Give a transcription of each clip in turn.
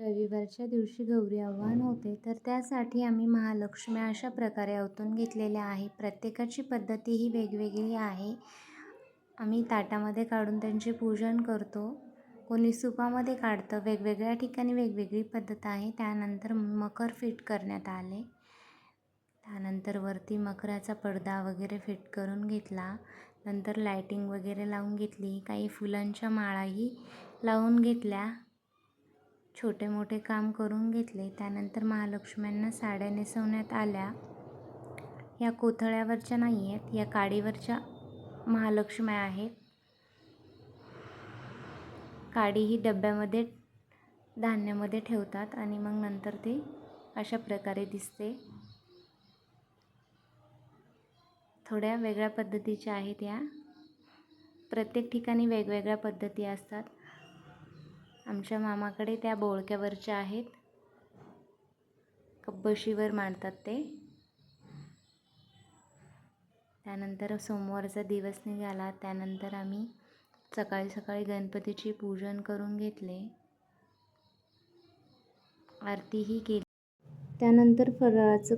रविवारच्या दिवशी गौरी आव्हान होते तर त्यासाठी आम्ही महालक्ष्मी अशा प्रकारे अवतून घेतलेल्या आहे. प्रत्येकाची पद्धती ही वेगवेगळी आहे. आम्ही ताटामध्ये काढून त्यांचे पूजन करतो. कोणी सुपामध्ये काढतं. वेगवेगळ्या ठिकाणी वेगवेगळी पद्धत आहे. त्यानंतर मकर फिट करण्यात आले. त्यानंतर वरती मकराचा पडदा वगैरे फिट करून घेतला. नंतर लायटिंग वगैरे लावून घेतली. काही फुलांच्या माळाही लावून घेतल्या. छोटे मोठे काम करून घेतले. त्यानंतर महालक्ष्म्यांना साड्या नेसवण्यात आल्या. या कोथळ्यावरच्या नाही आहेत या काडीवरच्या महालक्ष्म्या आहेत. काडी ही डब्यामध्ये धान्यामध्ये ठेवतात आणि मग नंतर ते अशा प्रकारे दिसते. थोड्या वेगळ्या पद्धतीच्या आहेत या. प्रत्येक ठिकाणी वेगवेगळ्या पद्धती असतात. आमच्या मामाकडे त्या बोळक्यावरच्या आहेत. कब्बशीवर मांडतात ते. त्यानंतर सोमवारचा दिवस निघाला. त्यानंतर आम्ही सकाळी सकाळी गणपतीची पूजन करून घेतले. आरतीही केली. त्यानंतर फराळाचं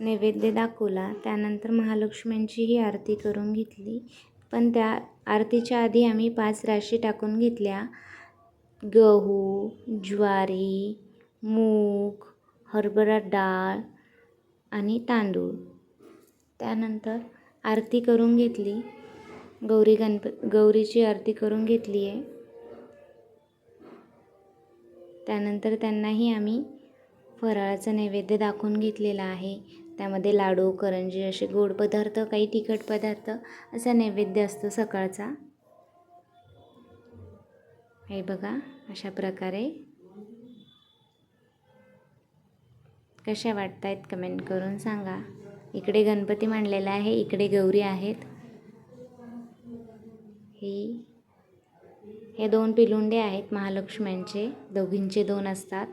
नैवेद्य दाखवला. त्यानंतर महालक्ष्म्यांचीही आरती करून घेतली. पण त्या आरतीच्या आधी आम्ही पाच राशी टाकून घेतल्या. गहू ज्वारी मूग हरभरा डाळ आणि तांदूळ. त्यानंतर आरती करून घेतली. गौरी गणप गौरीची आरती करून घेतली आहे. त्यानंतर त्यांनाही आम्ही फराळाचं नैवेद्य दाखवून घेतलेला आहे. त्यामध्ये लाडू करंजी असे गोड पदार्थ काही तिखट पदार्थ असा नैवेद्य असतो सकाळचा. हे बघा अशा प्रकारे. कशा वाटत आहेत कमेंट करून सांगा. इकडे गणपती मांडलेला आहे इकडे गौरी आहेत. ही हे दोन पिलुंडे आहेत महालक्ष्म्यांचे. दोघींचे दोन असतात.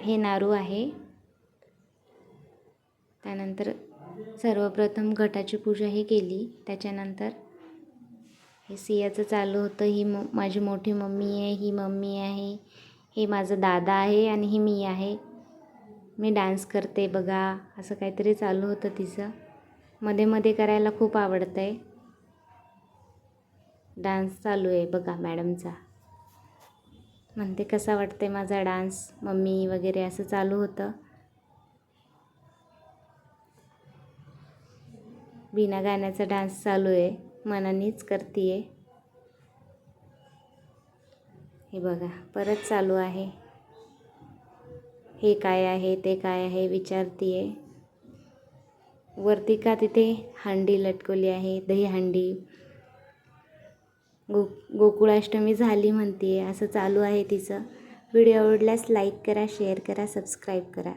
हे नारू आहे. त्यानंतर सर्वप्रथम घटाची पूजाही केली. त्याच्यानंतर हे सियाचं चालू होतं. ही म माझी मोठी मम्मी आहे ही मम्मी आहे हे माझं दादा आहे आणि ही मी आहे. मी डान्स करते बघा असं काहीतरी चालू होतं तिचं. मध्ये मध्ये करायला खूप आवडतं आहे डान्स चालू आहे बघा मॅडमचा. म्हणते कसा वाटते माझा डान्स? मम्मी वगैरे असं चालू होतं. बिना गाण्याचा डान्स चालू आहे. मनानेच करते आहे हे बघा परत चालू आहे. हे काय आहे ते काय आहे विचारते आहे वरती का तिथे हंडी लटकवली आहे दही हंडी. गो गोकुळाष्टमी झाली म्हणते असं चालू आहे तिचं. व्हिडिओ आवडल्यास लाईक करा शेअर करा सबस्क्राईब करा.